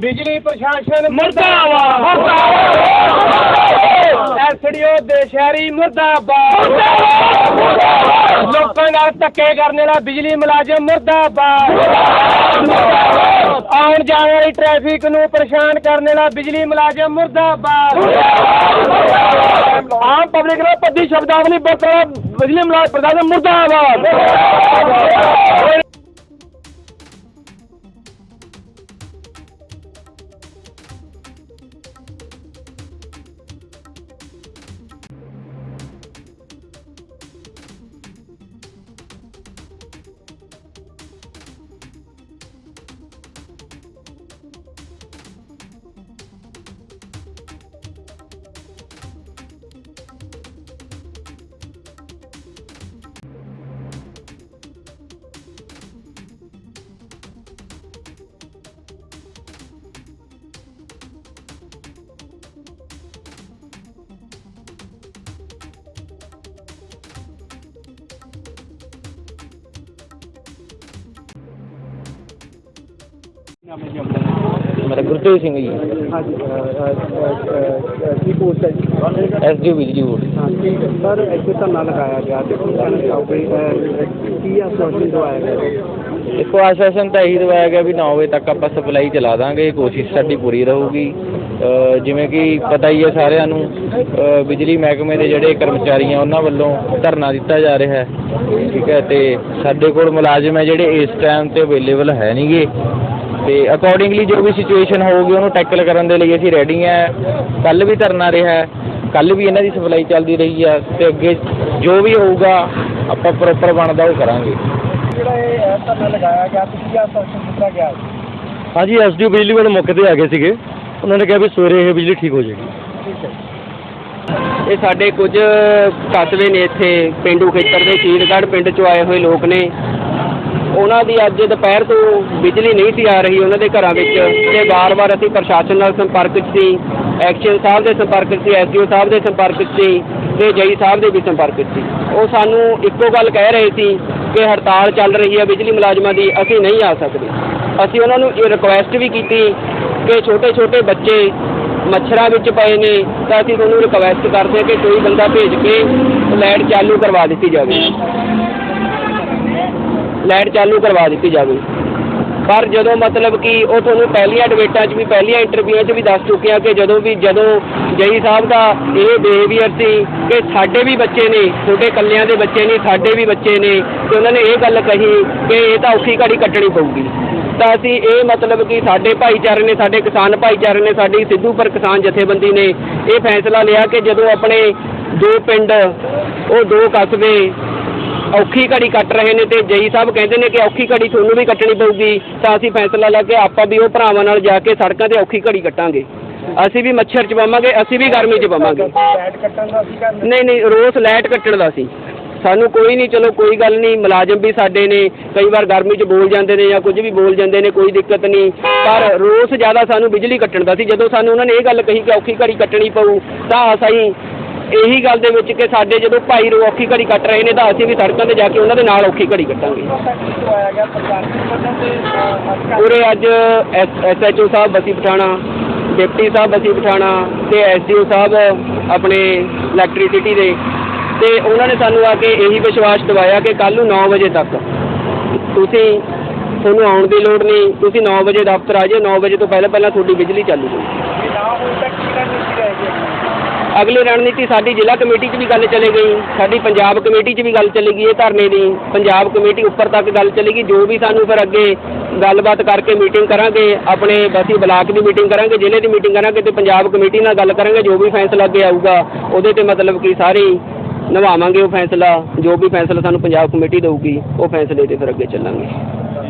ਬਿਜਲੀ ਪ੍ਰਸ਼ਾਸਨ ਮੁਰਦਾਬਾਦ। ਐਸਡੀਓ ਦੇ ਸ਼ਹਿਰੀ ਮੁਰਦਾਬਾਦ। ਲੋਕਾਂ ਨਾਲ ਧੱਕੇ ਕਰਨ ਵਾਲਾ ਬਿਜਲੀ ਮੁਲਾਜ਼ਮ ਮੁਰਦਾਬਾਦ। ਆਉਣ ਜਾਣ ਵਾਲੀ ਟ੍ਰੈਫਿਕ ਨੂੰ ਪਰੇਸ਼ਾਨ ਕਰਨ ਵਾਲਾ ਬਿਜਲੀ ਮੁਲਾਜ਼ਮ ਮੁਰਦਾਬਾਦ। ਆਮ ਪਬਲਿਕ ਨੂੰ ਪੱਦੀ ਸ਼ਬਦਾਵਲੀ ਵਰਤਣ ਬਿਜਲੀ ਮੁਲਾਜ਼ਮ ਪ੍ਰਧਾਨ ਮੁਰਦਾਬਾਦ। ਮੇਰਾ ਗੁਰਤੇਜ ਸਿੰਘ ਜੀ। ਹਾਂਜੀ। ਕੀ ਪੋਸਟ ਹੈ ਜੀ? ਐਸਡੀਓ ਬਿਜਲੀ ਬੋਰਡ ਹਾਂ ਠੀਕ ਹੈ। ਸਰ ਇੱਥੇ ਧਰਨਾ ਲਗਾਇਆ ਗਿਆ ਤੇ ਕੀ ਕਹਿਣਾ ਚਾਹੋਗੇ? ਅਹ, ਕੀ ਆਸ਼ਵਾਸਨ ਦਵਾਇਆ ਗਿਆ? ਦੇਖੋ ਆਸ਼ਵਾਸਨ ਤਾਂ ਇਹੀ ਦਵਾਇਆ ਗਿਆ ਵੀ 9 ਵਜੇ ਤੱਕ ਆਪਾਂ ਸਪਲਾਈ ਚਲਾ ਦਾਂਗੇ ਕੋਸ਼ਿਸ਼ ਸਾਡੀ ਪੂਰੀ ਰਹੂਗੀ। ਅ, ਜਿਵੇਂ ਕਿ ਪਤਾ ਹੀ ਹੈ ਸਾਰਿਆਂ ਨੂੰ ਅ, ਬਿਜਲੀ ਮਹਿਕਮੇ ਦੇ ਜਿਹੜੇ ਕਰਮਚਾਰੀ ਆ ਉਹਨਾਂ ਵੱਲੋਂ ਧਰਨਾ ਦਿੱਤਾ ਜਾ ਰਿਹਾ ਹੈ। ਠੀਕ ਹੈ ਤੇ ਸਾਡੇ ਕੋਲ ਮੁਲਾਜ਼ਮ ਹੈ ਜਿਹੜੇ ਇਸ ਟਾਈਮ ਤੇ ਅਵੇਲੇਬਲ ਹੈ ਨਹੀਂਗੇ ਤੇ ਅਕੋਰਡਿੰਗਲੀ ਜੋ ਵੀ ਸਿਚੁਏਸ਼ਨ ਹੋਊਗੀ ਉਹਨੂੰ ਟੈਕਲ ਕਰਨ ਦੇ ਲਈ ਅਸੀਂ ਰੈਡੀ ਹਾਂ। ਕੱਲ ਵੀ ਧਰਨਾ ਰਿਹਾ ਕੱਲ ਵੀ ਇਹਨਾਂ ਦੀ ਸਪਲਾਈ ਚੱਲਦੀ ਰਹੀ ਆ ਤੇ ਅੱਗੇ ਜੋ ਵੀ ਹੋਊਗਾ ਆਪਾਂ ਪ੍ਰੋਪਰ ਬਣਦਾ ਉਹ ਕਰਾਂਗੇ। ਜਿਹੜਾ ਇਹ ਧਰਨਾ ਲਗਾਇਆ ਗਿਆ ਤੇ ਕੀ ਆਸ਼ਵਾਸਨ ਦਿੱਤਾ ਗਿਆ। ਹਾਂਜੀ ਐਸਡੀਓ ਬਿਜਲੀ ਵਾਲੇ ਮੌਕੇ ਤੇ ਆ ਗਏ ਸੀਗੇ। ਉਹਨਾਂ ਨੇ ਕਿਹਾ ਵੀ ਸਵੇਰੇ ਇਹ ਬਿਜਲੀ ਠੀਕ ਹੋ ਜਾਏਗੀ। ਇਹ ਸਾਡੇ ਕੁਝ ਕਸਬੇ ਨੇ ਇੱਥੇ ਪਿੰਡੂ ਖੇਤਰ ਦੇ ਸ਼ਹੀਦਗੜ੍ਹ ਪਿੰਡ ਚੋਂ ਆਏ ਹੋਏ ਲੋਕ ਨੇ। ਉਹਨਾਂ ਦੀ ਅੱਜ ਦੁਪਹਿਰ ਤੋਂ ਬਿਜਲੀ ਨਹੀਂ ਸੀ ਆ ਰਹੀ ਉਹਨਾਂ ਦੇ ਘਰਾਂ ਵਿੱਚ ਤੇ ਵਾਰ-ਵਾਰ ਅਸੀਂ ਪ੍ਰਸ਼ਾਸਨ ਨਾਲ ਸੰਪਰਕ 'ਚ ਸੀ ਐਕਸ਼ਨ ਸਾਹਿਬ ਦੇ ਸੰਪਰਕ 'ਚ ਸੀ ਐਸਡੀਓ ਸਾਹਿਬ ਦੇ ਸੰਪਰਕ 'ਚ ਸੀ ਤੇ ਜਈ ਸਾਹਿਬ ਦੇ ਵੀ ਸੰਪਰਕ 'ਚ ਸੀ। ਉਹ ਸਾਨੂੰ ਇੱਕੋ ਗੱਲ ਕਹਿ ਰਹੇ ਸੀ ਕਿ ਹੜਤਾਲ ਚੱਲ ਰਹੀ ਹੈ, ਬਿਜਲੀ ਮੁਲਾਜ਼ਮਾਂ ਦੀ ਅਸੀਂ ਨਹੀਂ ਆ ਸਕਦੇ। ਅਸੀਂ ਉਹਨਾਂ ਨੂੰ ਇਹ ਰਿਕੁਐਸਟ ਵੀ ਕੀਤੀ ਕਿ ਛੋਟੇ-ਛੋਟੇ ਬੱਚੇ ਮੱਛਰਾਂ ਵਿੱਚ ਪਏ ਨੇ ਤਾਂ ਅਸੀਂ ਤੁਹਾਨੂੰ ਰਿਕਵੈਸਟ ਕਰਦੇ ਹਾਂ ਕਿ ਕੋਈ ਬੰਦਾ ਭੇਜ ਕੇ ਲਾਈਟ ਚਾਲੂ ਕਰਵਾ ਦਿੱਤੀ ਜਾਵੇ। ਲਾਈਟ ਚਾਲੂ ਕਰਵਾ ਦਿੱਤੀ ਜਾਵੇ। ਪਰ ਜਦੋਂ ਮਤਲਬ ਕਿ ਉਹ ਤੁਹਾਨੂੰ ਪਹਿਲੀਆਂ ਡਿਬੇਟਾਂ 'ਚ ਵੀ ਪਹਿਲੀਆਂ ਇੰਟਰਵਿਊਆਂ 'ਚ ਵੀ ਦੱਸ ਚੁੱਕਿਆ ਕਿ ਜਦੋਂ ਵੀ, ਜਦੋਂ ਜਈ ਸਾਹਿਬ ਦਾ ਇਹ ਬਿਹੇਵੀਅਰ ਸੀ ਕਿ ਸਾਡੇ ਵੀ ਬੱਚੇ ਨੇ, ਤੁਹਾਡੇ ਕੱਲਿਆਂ ਦੇ ਬੱਚੇ ਨਹੀਂ ਸਾਡੇ ਵੀ ਬੱਚੇ ਨੇ, ਤੇ ਉਹਨਾਂ ਨੇ ਇਹ ਗੱਲ ਕਹੀ ਕਿ ਇਹ ਤਾਂ ਔਖੀ ਘੜੀ ਕੱਟਣੀ ਪਊਗੀ। ਤਾਂ ਅਸੀਂ ਇਹ ਮਤਲਬ ਕਿ ਸਾਡੇ ਭਾਈਚਾਰੇ ਨੇ, ਸਾਡੇ ਕਿਸਾਨ ਭਾਈਚਾਰੇ ਨੇ, ਸਾਡੀ ਸਿੱਧੂਪੁਰ ਕਿਸਾਨ ਜਥੇਬੰਦੀ ਨੇ ਇਹ ਫੈਸਲਾ ਲਿਆ ਕਿ ਜਦੋਂ ਆਪਣੇ ਦੋ ਪਿੰਡ, ਉਹ ਦੋ ਕਸਬੇ ਔਖੀ ਘੜੀ ਕੱਟ ਰਹੇ ਨੇ ਤੇ ਜਈ ਸਾਹਿਬ ਕਹਿੰਦੇ ਨੇ ਕਿ ਔਖੀ ਘੜੀ ਤੁਹਾਨੂੰ ਵੀ ਕੱਟਣੀ ਪਊਗੀ ਤਾਂ ਅਸੀਂ ਫੈਸਲਾ ਲਿਆ ਕਿ ਆਪਾਂ ਵੀ ਉਹ ਭਰਾਵਾਂ ਨਾਲ ਜਾ ਕੇ ਸੜਕਾਂ ਤੇ ਔਖੀ ਘੜੀ ਕੱਟਾਂਗੇ। ਅਸੀਂ ਵੀ ਮੱਛਰ ਚ ਪਵਾਂਗੇ ਅਸੀਂ ਵੀ ਗਰਮੀ ਚ ਪਵਾਂਗੇ। ਲਾਈਟ ਕੱਟਣ ਦਾ ਸੀਗਾ ਨਹੀਂ ਨਹੀਂ ਰੋਜ਼ ਲਾਈਟ ਕੱਟਣ ਦਾ ਸੀ। ਸਾਨੂੰ ਕੋਈ ਨਹੀਂ ਚਲੋ ਕੋਈ ਗੱਲ ਨਹੀਂ ਮੁਲਾਜ਼ਮ ਵੀ ਸਾਡੇ ਨੇ ਕਈ ਵਾਰ ਗਰਮੀ 'ਚ ਬੋਲ ਜਾਂਦੇ ਨੇ ਜਾਂ ਕੁਝ ਵੀ ਬੋਲ ਜਾਂਦੇ ਨੇ ਕੋਈ ਦਿੱਕਤ ਨਹੀਂ। ਪਰ ਰੋਜ਼ ਜ਼ਿਆਦਾ ਸਾਨੂੰ ਬਿਜਲੀ ਕੱਟਣ ਦਾ ਸੀ। ਜਦੋਂ ਸਾਨੂੰ ਉਹਨਾਂ ਨੇ ਇਹ ਗੱਲ ਕਹੀ ਕਿ ਔਖੀ ਘੜੀ ਕੱਟਣੀ ਪਊ ਤਾਂ ਅਸੀਂ ਇਹੀ ਗੱਲ ਦੇ ਵਿੱਚ ਕਿ ਸਾਡੇ ਜਦੋਂ ਭਾਈ ਰੋ ਔਖੀ ਘੜੀ ਕੱਟ ਰਹੇ ਨੇ ਤਾਂ ਅਸੀਂ ਵੀ ਸੜਕਾਂ ਤੇ ਜਾ ਕੇ ਉਹਨਾਂ ਦੇ ਨਾਲ ਔਖੀ ਘੜੀ ਕੱਟਾਂਗੇ। ਦਵਾਇਆ ਗਿਆ ਪ੍ਰਸ਼ਾਸਨ ਵੱਲੋਂ ਤੇ ਅਹ, ਅਧਿਕਾਰੀ ਉਰੇ ਅੱਜ ਐਸਐਚਓ ਸਾਹਿਬ ਬਸੀ ਪਠਾਣਾ ਡਿਪਟੀ ਸਾਹਿਬ ਬਸੀ ਪਠਾਣਾ ਤੇ ਐਸਡੀਓ ਸਾਹਿਬ ਆਪਣੇ ਇਲੈਕਟ੍ਰਿਸਿਟੀ ਦੇ ਤੇ ਉਹਨਾਂ ਨੇ ਸਾਨੂੰ ਆ ਕੇ ਇਹੀ ਵਿਸ਼ਵਾਸ ਦਿਵਾਇਆ ਕਿ ਕੱਲ ਨੂੰ 9 ਵਜੇ ਤੱਕ ਤੁਸੀਂ ਤੁਹਾਨੂੰ ਆਉਣ ਦੀ ਲੋੜ ਨਹੀਂ ਤੁਸੀਂ 9 ਵਜੇ ਦਫ਼ਤਰ ਆ ਜਾਓ 9 ਵਜੇ ਤੋਂ ਪਹਿਲਾਂ ਪਹਿਲਾਂ ਤੁਹਾਡੀ ਬਿਜਲੀ ਚਾਲੂ ਹੋ ਇਹ ਨਾ ਹੋਣ ਤੱਕ ਕੀ ਰਣਨੀਤੀ ਰਹੇਗੀ ਅਗਲੀ ਰਣਨੀਤੀ ਸਾਡੀ ਜ਼ਿਲ੍ਹਾ ਕਮੇਟੀ 'ਚ ਵੀ ਗੱਲ ਚਲੇ ਗਈ, ਸਾਡੀ ਪੰਜਾਬ ਕਮੇਟੀ 'ਚ ਵੀ ਗੱਲ ਚਲੇਗੀ ਇਹ ਧਰਨੇ ਦੀ। ਪੰਜਾਬ ਕਮੇਟੀ ਉੱਪਰ ਤੱਕ ਗੱਲ ਚਲੇਗੀ ਜੋ ਵੀ ਸਾਨੂੰ ਫਿਰ ਅੱਗੇ ਗੱਲਬਾਤ ਕਰਕੇ ਮੀਟਿੰਗ ਕਰਾਂਗੇ, ਆਪਣੇ ਅਸੀਂ ਬਲਾਕ ਦੀ ਮੀਟਿੰਗ ਕਰਾਂਗੇ, ਜ਼ਿਲ੍ਹੇ ਦੀ ਮੀਟਿੰਗ ਕਰਾਂਗੇ ਤੇ ਪੰਜਾਬ ਕਮੇਟੀ ਨਾਲ ਗੱਲ ਕਰਾਂਗੇ, ਜੋ ਵੀ ਫੈਸਲਾ ਅੱਗੇ ਆਊਗਾ, ਉਹਦੇ ਤੇ ਮਤਲਬ ਕਿ ਸਾਰੇ ਨਿਭਾਵਾਂਗੇ ਉਹ ਫੈਸਲਾ, ਜੋ ਵੀ ਫੈਸਲਾ ਸਾਨੂੰ ਪੰਜਾਬ ਕਮੇਟੀ ਦੇਊਗੀ, ਉਹ ਫੈਸਲੇ ਤੇ ਫਿਰ ਅੱਗੇ ਚੱਲਾਂਗੇ।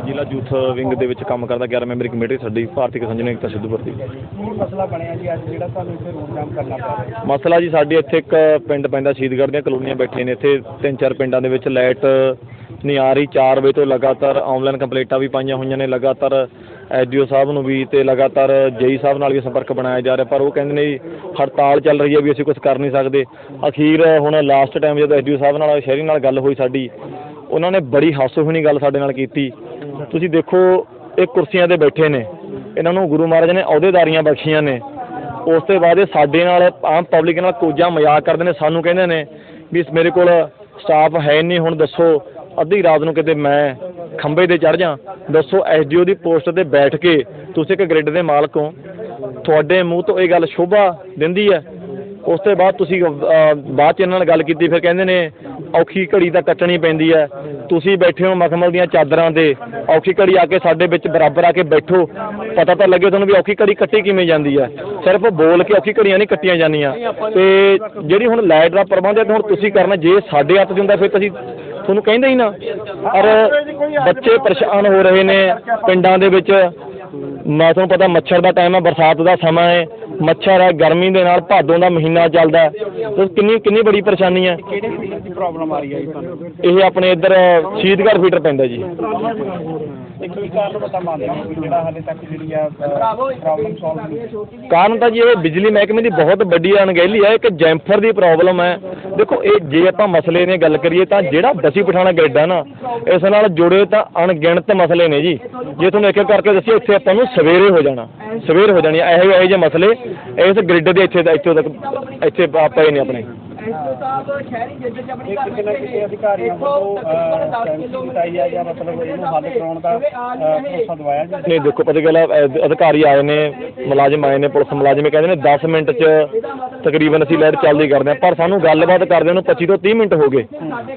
ਜ਼ਿਲ੍ਹਾ ਯੂਥ ਵਿੰਗ ਦੇ ਵਿੱਚ ਕੰਮ ਕਰਦਾ 11 ਮੈਂਬਰੀ ਕਮੇਟੀ ਸਾਡੀ ਭਾਰਤੀ ਕਿਸਾਨ ਯੂਨੀਅਨ ਏਕਤਾ ਸਿੱਧੂਪੁਰ ਦੀ ਕੀ ਮਸਲਾ ਬਣਿਆ ਜੀ ਅੱਜ ਜਿਹੜਾ ਤੁਹਾਨੂੰ ਇੱਥੇ ਰੋਡ ਜਾਮ ਕਰਨਾ ਪੈ ਰਿਹਾ ਮਸਲਾ ਜੀ ਸਾਡੇ ਇੱਥੇ ਇੱਕ ਪਿੰਡ ਪੈਂਦਾ ਸ਼ਹੀਦਗੜ੍ਹ ਦੀਆਂ ਕਲੋਨੀਆਂ ਬੈਠੇ ਨੇ ਇੱਥੇ ਤਿੰਨ ਚਾਰ ਪਿੰਡਾਂ ਦੇ ਵਿੱਚ ਲਾਈਟ ਨਹੀਂ ਆ ਰਹੀ 4 ਵਜੇ ਤੋਂ ਲਗਾਤਾਰ ਆਨਲਾਈਨ ਕੰਪਲੇਂਟਾਂ ਵੀ ਪਾਈਆਂ ਹੋਈਆਂ ਨੇ ਲਗਾਤਾਰ ਐਸਡੀਓ ਸਾਹਿਬ ਨੂੰ ਵੀ ਤੇ ਲਗਾਤਾਰ ਜੇਈ ਸਾਹਿਬ ਨਾਲ ਵੀ ਸੰਪਰਕ ਬਣਾਇਆ ਜਾ ਰਿਹਾ ਪਰ ਉਹ ਕਹਿੰਦੇ ਨੇ ਜੀ, ਹੜਤਾਲ ਚੱਲ ਰਹੀ ਹੈ ਵੀ ਅਸੀਂ ਕੁਝ ਕਰ ਨਹੀਂ ਸਕਦੇ। ਅਖੀਰ ਹੁਣ ਲਾਸਟ ਟਾਈਮ ਜਦੋਂ ਐਸਡੀਓ ਸਾਹਿਬ ਨਾਲ ਸ਼ਹਿਰੀ ਨਾਲ ਗੱਲ ਹੋਈ ਸਾਡੀ ਉਹਨਾਂ ਨੇ ਬੜੀ ਹਾਸੋਹੀਣੀ ਗੱਲ ਸਾਡੇ ਨਾਲ ਕੀਤੀ। ਤੁਸੀਂ ਦੇਖੋ, ਇਹ ਕੁਰਸੀਆਂ ਤੇ ਬੈਠੇ ਨੇ। ਇਹਨਾਂ ਨੂੰ ਗੁਰੂ ਮਹਾਰਾਜ ਨੇ ਅਹੁਦੇਦਾਰੀਆਂ ਬਖਸ਼ੀਆਂ ਨੇ। ਉਸ ਤੋਂ ਬਾਅਦ ਇਹ ਸਾਡੇ ਨਾਲ, ਆਮ ਪਬਲਿਕ ਨਾਲ ਕੋਝਾ ਮਜ਼ਾਕ ਕਰਦੇ ਨੇ, ਸਾਨੂੰ ਕਹਿੰਦੇ ਨੇ ਵੀ ਮੇਰੇ ਕੋਲ ਸਟਾਫ ਹੈ ਨਹੀਂ, ਹੁਣ ਦੱਸੋ, ਅੱਧੀ ਰਾਤ ਨੂੰ ਕਿਤੇ ਮੈਂ ਖੰਭੇ ਤੇ ਚੜ ਜਾ ਦੱਸੋ ਐਸਡੀਓ ਦੀ ਪੋਸਟ ਤੇ ਬੈਠ ਕੇ ਤੁਸੀਂ ਇੱਕ ਗ੍ਰਿਡ ਦੇ ਮਾਲਕ ਹੋ। ਤੁਹਾਡੇ ਮੂੰਹ ਤੋਂ ਇਹ ਗੱਲ ਸ਼ੋਭਾ ਦਿੰਦੀ ਹੈ। ਉਸ ਤੋਂ ਬਾਅਦ ਤੁਸੀਂ ਬਾਅਦ ਚ ਇਹਨਾਂ ਨਾਲ ਗੱਲ ਕੀਤੀ, ਫਿਰ ਕਹਿੰਦੇ ਨੇ ਔਖੀ ਘੜੀ ਤਾਂ ਕੱਟਣੀ ਪੈਂਦੀ ਹੈ। ਤੁਸੀਂ ਬੈਠੇ ਹੋ ਮਖਮਲ ਦੀਆਂ ਚਾਦਰਾਂ ਤੇ ਔਖੀ ਘੜੀ ਆ ਕੇ ਸਾਡੇ ਵਿੱਚ ਬਰਾਬਰ ਆ ਕੇ ਬੈਠੋ। ਪਤਾ ਤਾਂ ਲੱਗੇ ਤੁਹਾਨੂੰ ਵੀ ਔਖੀ ਘੜੀ ਕੱਟੀ ਕਿਵੇਂ ਜਾਂਦੀ ਹੈ। ਸਿਰਫ ਬੋਲ ਕੇ ਔਖੀ ਘੜੀਆਂ ਨਹੀਂ ਕੱਟੀਆਂ ਜਾਂਦੀਆਂ। ਤੇ ਜਿਹੜੀ ਹੁਣ ਲਾਈਟ ਦਾ ਪ੍ਰਬੰਧ ਹੈ, ਤੇ ਹੁਣ ਤੁਸੀਂ ਕਰਨਾ, ਜੇ ਸਾਡੇ ਹੱਥ 'ਚ ਹੁੰਦਾ, ਫਿਰ ਤਾਂ ਅਸੀਂ ਤੁਹਾਨੂੰ ਕਹਿੰਦੇ ਹੀ ਨਾ। ਪਰ ਬੱਚੇ ਪਰੇਸ਼ਾਨ ਹੋ ਰਹੇ ਨੇ ਪਿੰਡਾਂ ਦੇ ਵਿੱਚ। ਮੈਂ ਤੁਹਾਨੂੰ ਪਤਾ ਮੱਛਰ ਦਾ ਟਾਈਮ ਹੈ ਬਰਸਾਤ ਦਾ ਸਮਾਂ ਹੈ ਮੱਛਰ ਹੈ ਗਰਮੀ ਦੇ ਨਾਲ ਭਾਦੋਂ ਦਾ ਮਹੀਨਾ ਚੱਲਦਾ ਹੈ। ਤੇ ਕਿੰਨੀ ਕਿੰਨੀ ਬੜੀ ਪਰੇਸ਼ਾਨੀ ਹੈ? ਕਿਹੜੇ ਫੀਲਡ ਦੀ ਪ੍ਰੋਬਲਮ ਆ ਰਹੀ ਹੈ ਜੀ ਤੁਹਾਨੂੰ? ਇਹ ਆਪਣੇ ਇੱਧਰ ਸ਼ਹੀਦਗੜ੍ਹ ਫੀਟਰ ਪੈਂਦਾ ਜੀ। ਤੇ ਕੀ ਕਾਰਨ ਪਤਾ ਮੰਨਦੇ ਹੋ ਵੀ ਜਿਹੜਾ ਹਾਲੇ ਤੱਕ ਜਿਹੜੀ ਆ ਪ੍ਰੋਬਲਮ ਸੋਲਵ ਨਹੀਂ ਕਾਰਨ ਤਾਂ ਜੀ ਇਹ ਬਿਜਲੀ ਮਹਿਕਮੇ ਦੀ ਬਹੁਤ ਵੱਡੀ ਅਣਗਹਿਲੀ ਹੈ ਇੱਕ ਜੈਂਫਰ ਦੀ ਪ੍ਰੋਬਲਮ ਹੈ। ਦੇਖੋ ਇਹ ਜੇ ਆਪਾਂ ਮਸਲੇ ਨੇ ਗੱਲ ਕਰੀਏ ਤਾਂ ਜਿਹੜਾ ਬਸੀ ਪਠਾਣਾ ਗ੍ਰਿਡ ਹੈ ਨਾ ਇਸ ਨਾਲ ਜੁੜੇ ਤਾਂ ਅਣਗਿਣਤ ਮਸਲੇ ਨੇ ਜੀ। ਜੇ ਤੁਹਾਨੂੰ ਇੱਕ ਇੱਕ ਕਰਕੇ ਦੱਸੀਏ ਇੱਥੇ ਆਪਾਂ ਨੂੰ ਸਵੇਰੇ ਹੋ ਜਾਣਾ। ਸਵੇਰ ਹੋ ਜਾਣੀ ਇਹੋ ਇਹੋ ਜਿਹੇ ਮਸਲੇ ਇਸ ਗ੍ਰਿਡ ਦੇ ਇੱਥੇ ਇੱਥੇ ਤੱਕ ਇੱਥੇ ਪਏ ਨੇ ਆਪਣੇ। ਇਹ ਕਿਸੇ ਨਾ ਕਿਸੇ ਅਧਿਕਾਰੀਆਂ ਵੱਲੋਂ ਸੈਂਸਿਟਿਵ ਕੀਤਾ ਹੈ ਜਾਂ ਮਤਲਬ ਇਹਨੂੰ ਹੱਲ ਕਰਾਉਣ ਦਾ ਅਹ, ਭਰੋਸਾ ਦਵਾਇਆ ਜੀ ਨਹੀਂ ਦੇਖੋ ਪਤਾ ਗੱਲ ਅਧਿਕਾਰੀ ਆਏ ਨੇ ਮੁਲਾਜ਼ਮ ਆਏ ਨੇ ਪੁਲਿਸ ਮੁਲਾਜ਼ਮ ਕਹਿੰਦੇ ਨੇ 10 ਮਿੰਟ 'ਚ ਤਕਰੀਬਨ ਅਸੀਂ ਲਾਈਟ ਚੱਲਦੀ ਕਰਦੇ ਹਾਂ ਪਰ ਸਾਨੂੰ ਗੱਲਬਾਤ ਕਰਦਿਆਂ ਨੂੰ 25 ਤੋਂ 30 ਮਿੰਟ ਹੋ ਗਏ।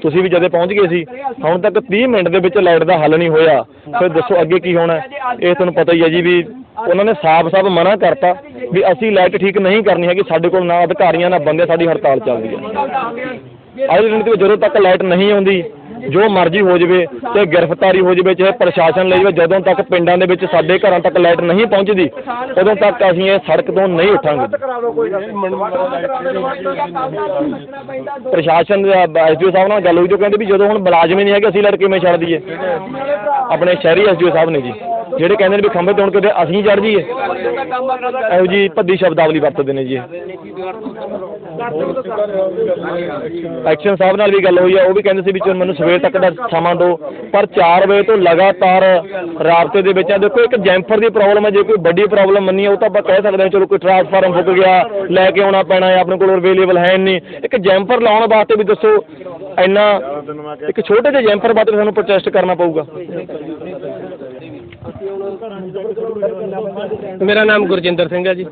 ਤੁਸੀਂ ਵੀ ਜਦੇ ਪਹੁੰਚ ਗਏ ਸੀ ਹੁਣ ਤੱਕ 30 ਮਿੰਟ ਦੇ ਵਿੱਚ ਲਾਈਟ ਦਾ ਹੱਲ ਨਹੀਂ ਹੋਇਆ। ਫਿਰ ਦੱਸੋ ਅੱਗੇ ਕੀ ਹੋਣਾ? ਇਹ ਤੁਹਾਨੂੰ ਪਤਾ ਹੀ ਹੈ ਜੀ ਵੀ ਉਹਨਾਂ ਨੇ ਸਾਫ਼-ਸਾਫ਼ ਮਨਾ ਕਰਤਾ ਵੀ ਅਸੀਂ ਲਾਈਟ ਠੀਕ ਨਹੀਂ ਕਰਨੀ ਹੈਗੀ, ਸਾਡੇ ਕੋਲ ਨਾ ਅਧਿਕਾਰੀਆਂ, ਨਾ ਬੰਦੇ, ਸਾਡੀ ਹੜਤਾਲ ਚੱਲਦੀ ਹੈ। ਅੱਜ ਦੀ ਦਿਨ ਵਿੱਚ ਜਦੋਂ ਤੱਕ ਲਾਈਟ ਨਹੀਂ ਆਉਂਦੀ, ਜੋ ਮਰਜ਼ੀ ਹੋ ਜਾਵੇ ਤੇ ਗ੍ਰਿਫਤਾਰੀ ਹੋ ਜਾਵੇ, ਚਾਹੇ ਪ੍ਰਸ਼ਾਸਨ ਲਈ ਜਾਵੇ ਜਦੋਂ ਤੱਕ ਪਿੰਡਾਂ ਦੇ ਵਿੱਚ ਸਾਡੇ ਘਰਾਂ ਤੱਕ ਲਾਈਟ ਨਹੀਂ ਪਹੁੰਚਦੀ, ਉਦੋਂ ਤੱਕ ਅਸੀਂ ਇਹ ਸੜਕ ਤੋਂ ਨਹੀਂ ਉੱਠਾਂਗੇ। ਪ੍ਰਸ਼ਾਸਨ ਐਸਡੀਓ ਸਾਹਿਬ ਨਾਲ ਗੱਲ ਹੋਈ ਜੋ ਕਹਿੰਦੇ ਵੀ ਜਦੋਂ ਹੁਣ ਮੁਲਾਜ਼ਮ ਹੀ ਨਹੀਂ ਹੈਗੇ, ਅਸੀਂ ਲਾਈਟ ਕਿਵੇਂ ਛੱਡ ਦਈਏ। ਆਪਣੇ ਸ਼ਹਿਰੀ ਐਸਡੀਓ ਸਾਹਿਬ ਨੇ ਜੀ। ਜਿਹੜੇ ਕਹਿੰਦੇ ਨੇ ਵੀ ਖੰਭੇ ਤੋਂ ਹੁਣ ਕਿਤੇ ਅਸੀਂ ਚੜ ਜਾਈਏ। ਇਹੋ ਜੀ ਭੱਦੀ ਸ਼ਬਦਾਵਲੀ ਵਰਤਦੇ ਨੇ ਜੀ। ਐਕਸ਼ਨ ਸਾਹਿਬ ਨਾਲ ਵੀ ਗੱਲ ਹੋਈ ਆ, ਉਹ ਵੀ ਕਹਿੰਦੇ ਸੀ ਵੀ ਚਲੋ ਮੈਨੂੰ ਸਵੇਰ ਤੱਕ ਦਾ ਸਮਾਂ ਦਿਓ, ਪਰ 4 ਵਜੇ ਤੋਂ ਲਗਾਤਾਰ ਰਾਬਤੇ ਦੇ ਵਿੱਚ ਆ। ਦੇਖੋ, ਇੱਕ ਜੈਂਫਰ ਦੀ ਪ੍ਰੋਬਲਮ ਹੈ ਜੇ ਕੋਈ ਵੱਡੀ ਪ੍ਰੋਬਲਮ ਮੰਨੀ ਆ ਉਹ ਤਾਂ ਆਪਾਂ ਕਹਿ ਸਕਦੇ ਹਾਂ, ਚਲੋ ਕੋਈ ਟਰਾਂਸਫਾਰਮ ਫੁੱਕ ਗਿਆ, ਲੈ ਕੇ ਆਉਣਾ ਪੈਣਾ ਹੈ, ਆਪਣੇ ਕੋਲ ਅਵੇਲੇਬਲ ਹੈ ਨਹੀਂ। ਇੱਕ ਜੈਂਫਰ ਲਾਉਣ ਵਾਸਤੇ ਵੀ ਦੱਸੋ, ਇੰਨਾ ਇੱਕ ਛੋਟੇ ਜਿਹੇ ਜੈਂਫਰ ਵਾਸਤੇ ਸਾਨੂੰ ਪ੍ਰੋਟੈਸਟ ਕਰਨਾ ਪਊਗਾ। ਮੇਰਾ ਨਾਮ ਗੁਰਜਿੰਦਰ ਸਿੰਘ ਹੈ ਜੀ।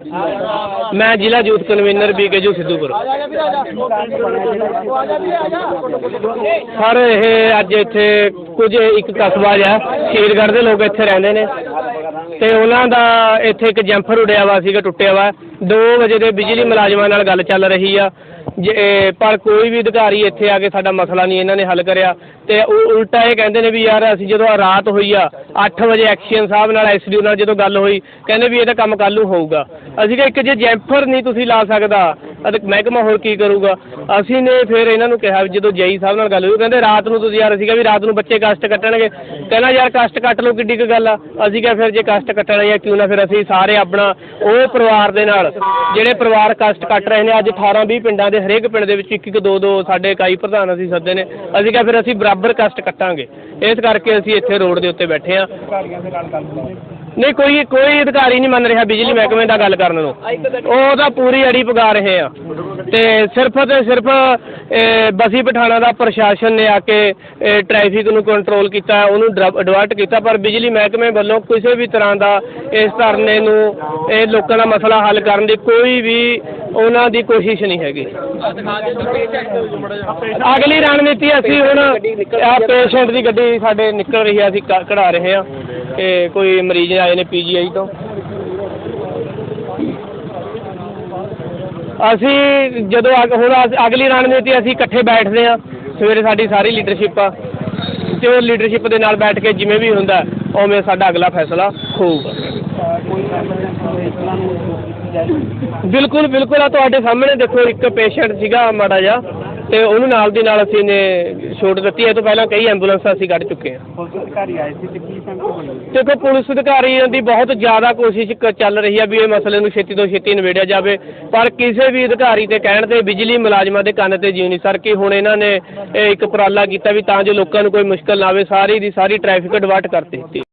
ਮੈਂ ਜ਼ਿਲ੍ਹਾ youth convener BKU Sidhupur. Sir, ਇਹ ਅੱਜ ਇੱਥੇ ਕੁਝ ਇੱਕ ਕਸਬਾ ਜਿਹਾ ਸ਼ੇਰਗੜ੍ਹ ਦੇ ਲੋਕ ਇੱਥੇ ਰਹਿੰਦੇ ਨੇ। ਤੇ ਉਹਨਾਂ ਦਾ ਇੱਥੇ ਇੱਕ ਜੈਂਫਰ ਉੜਿਆ ਵਾ, ਸੀਗਾ, ਟੁੱਟਿਆ ਵਾ। 2 ਵਜੇ ਦੇ ਬਿਜਲੀ ਮੁਲਾਜ਼ਮਾਂ ਨਾਲ ਗੱਲ ਚੱਲ ਰਹੀ ਆ। ਜੇ, ਪਰ ਕੋਈ ਵੀ ਅਧਿਕਾਰੀ ਇੱਥੇ ਆ ਕੇ ਸਾਡਾ ਮਸਲਾ ਨਹੀਂ ਇਹਨਾਂ ਨੇ ਹੱਲ ਕਰਿਆ। ਤੇ ਉਹ ਉਲਟਾ ਇਹ ਕਹਿੰਦੇ ਨੇ ਵੀ ਯਾਰ ਅਸੀਂ ਜਦੋਂ ਰਾਤ ਹੋਈ ਆ 8 ਵਜੇ ਐਕਸ਼ਨ ਸਾਹਿਬ ਨਾਲ ਐਸਡੀਓ ਨਾਲ ਜਦੋਂ ਗੱਲ ਹੋਈ, ਕਹਿੰਦੇ ਵੀ ਇਹਦਾ ਕੰਮ ਕੱਲ ਨੂੰ ਹੋਊਗਾ। ਅਸੀਂ ਕਿਹਾ ਇੱਕ ਜੇ ਜੈਂਫਰ ਨਹੀਂ ਤੁਸੀਂ ਲਾ ਸਕਦਾ ਅਤੇ ਮਹਿਕਮਾ ਹੋਰ ਕੀ ਕਰੂਗਾ? ਅਸੀਂ ਨੇ ਫਿਰ ਇਹਨਾਂ ਨੂੰ ਕਿਹਾ ਵੀ ਜਦੋਂ ਜਈ ਸਾਹਿਬ ਨਾਲ ਗੱਲ ਹੋਈ ਕਹਿੰਦੇ ਰਾਤ ਨੂੰ ਤੁਸੀਂ ਯਾਰ ਅਸੀਂ ਕਿਹਾ ਵੀ ਰਾਤ ਨੂੰ ਬੱਚੇ ਕਸ਼ਟ ਕੱਟਣਗੇ। ਕਹਿੰਦਾ ਯਾਰ ਕਸ਼ਟ ਕੱਟ ਲਓ, ਕਿੱਡੀ ਕੁ ਗੱਲ ਆ। ਅਸੀਂ ਕਿਹਾ ਫਿਰ ਜੇ ਕਸ਼ਟ ਕੱਟਣਾ ਜਾਂ ਕਿਉਂ ਨਾ ਫਿਰ ਅਸੀਂ ਸਾਰੇ ਆਪਣਾ, ਉਹ ਪਰਿਵਾਰ ਦੇ ਨਾਲ, ਜਿਹੜੇ ਪਰਿਵਾਰ ਕਸ਼ਟ ਕੱਟ ਰਹੇ ਨੇ, ਅੱਜ 18 20 ਪਿੰਡਾਂ ਦੇ ਹਰੇਕ ਪਿੰਡ ਦੇ ਵਿੱਚ ਇੱਕ ਇੱਕ ਦੋ ਦੋ ਸਾਡੇ ਇਕਾਈ ਪ੍ਰਧਾਨ ਅਸੀਂ ਸੱਦੇ ਨੇ। ਅਸੀਂ ਕਿਹਾ ਫਿਰ ਅਸੀਂ ਬਰਾਬਰ ਕਸ਼ਟ ਕੱਟਾਂਗੇ। ਇਸ ਕਰਕੇ ਅਸੀਂ ਇੱਥੇ ਰੋਡ ਦੇ ਉੱਤੇ ਬੈਠੇ ਆ ਨਹੀਂ ਕੋਈ ਕੋਈ ਅਧਿਕਾਰੀ ਨਹੀਂ ਮੰਨ ਰਿਹਾ ਬਿਜਲੀ ਮਹਿਕਮੇ ਦਾ ਗੱਲ ਕਰਨ ਨੂੰ। ਉਹ ਤਾਂ ਪੂਰੀ ਅੜੀ ਪਗਾ ਰਹੇ ਆ। ਤੇ ਸਿਰਫ ਤੇ ਸਿਰਫ ਇਹ, ਬਸੀ ਪਠਾਣਾ ਦਾ ਪ੍ਰਸ਼ਾਸਨ ਨੇ ਆ ਕੇ ਇਹ, ਟ੍ਰੈਫਿਕ ਨੂੰ ਕੰਟਰੋਲ ਕੀਤਾ ਉਹਨੂੰ ਡਿਵਰਟ ਕੀਤਾ ਪਰ ਬਿਜਲੀ ਮਹਿਕਮੇ ਵੱਲੋਂ ਕਿਸੇ ਵੀ ਤਰ੍ਹਾਂ ਦਾ ਇਸ ਧਰਨੇ ਨੂੰ ਇਹ ਲੋਕਾਂ ਦਾ ਮਸਲਾ ਹੱਲ ਕਰਨ ਦੀ ਕੋਈ ਵੀ ਉਹਨਾਂ ਦੀ ਕੋਸ਼ਿਸ਼ ਨਹੀਂ ਹੈਗੀ। ਅਗਲੀ ਰਣਨੀਤੀ ਅਸੀਂ ਹੁਣ ਆ ਪੇਸ਼ੈਂਟ ਦੀ ਗੱਡੀ ਸਾਡੇ ਨਿਕਲ ਰਹੀ ਹੈ ਅਸੀਂ ਕਢਾ ਰਹੇ ਹਾਂ ਤੇ ਕੋਈ ਮਰੀਜ਼ ਆਏ ਨੇ ਪੀਜੀਆਈ ਤੋਂ। ਅਸੀਂ ਜਦੋਂ ਹੁਣ ਅਗਲੀ ਰਣਨੀਤੀ ਅਸੀਂ ਇਕੱਠੇ ਬੈਠਦੇ ਹਾਂ, ਸਵੇਰੇ ਸਾਡੀ ਸਾਰੀ ਲੀਡਰਸ਼ਿਪ ਆ। ਤੇ ਉਹ ਲੀਡਰਸ਼ਿਪ ਦੇ ਨਾਲ ਬੈਠ ਕੇ ਜਿਵੇਂ ਵੀ ਹੁੰਦਾ, ਉਵੇਂ ਸਾਡਾ ਅਗਲਾ ਫੈਸਲਾ ਹੋਊਗਾ। ਬਿਲਕੁਲ ਬਿਲਕੁਲ ਆ ਤੁਹਾਡੇ ਸਾਹਮਣੇ ਦੇਖੋ, ਇੱਕ ਪੇਸ਼ੈਂਟ ਸੀਗਾ ਮਾੜਾ ਜਿਹਾ। ਤੇ ਉਹਨੂੰ ਨਾਲ ਦੀ ਨਾਲ ਅਸੀਂ ਨੇ ਛੋਟ ਦਿੱਤੀ ਇਹ ਤੋਂ ਪਹਿਲਾਂ ਕਈ ਐਂਬੂਲੈਂਸਾਂ ਅਸੀਂ ਕੱਢ ਚੁੱਕੇ ਹਾਂ। ਪੁਲਿਸ ਅਧਿਕਾਰੀ ਆਏ ਸੀ ਤੇ ਕੀ ਸਹਿਮਤੀ ਬਣੀ? ਦੇਖੋ ਪੁਲਿਸ ਅਧਿਕਾਰੀਆਂ ਦੀ ਬਹੁਤ ਜ਼ਿਆਦਾ ਕੋਸ਼ਿਸ਼ ਕ- ਚੱਲ ਰਹੀ ਹੈ ਵੀ ਇਹ ਮਸਲੇ ਨੂੰ ਛੇਤੀ ਤੋਂ ਛੇਤੀ ਨਿਬੇੜਿਆ ਜਾਵੇ। ਪਰ ਕਿਸੇ ਵੀ ਅਧਿਕਾਰੀ ਤੇ ਕਹਿਣ ਤੇ ਬਿਜਲੀ ਮੁਲਾਜ਼ਮਾਂ ਦੇ ਕੰਨ ਤੇ ਜੀਉ ਨਹੀਂ ਸਰ ਕਿ ਹੁਣ ਇਹਨਾਂ ਨੇ ਇਹ ਇੱਕ ਉਪਰਾਲਾ ਕੀਤਾ ਵੀ ਤਾਂ ਜੋ ਲੋਕਾਂ ਨੂੰ ਕੋਈ ਮੁਸ਼ਕਲ ਨਾ ਆਵੇ ਸਾਰੀ ਦੀ ਸਾਰੀ ਟ੍ਰੈਫਿਕ ਡਿਵਰਟ ਕਰ ਦਿੱਤੀ।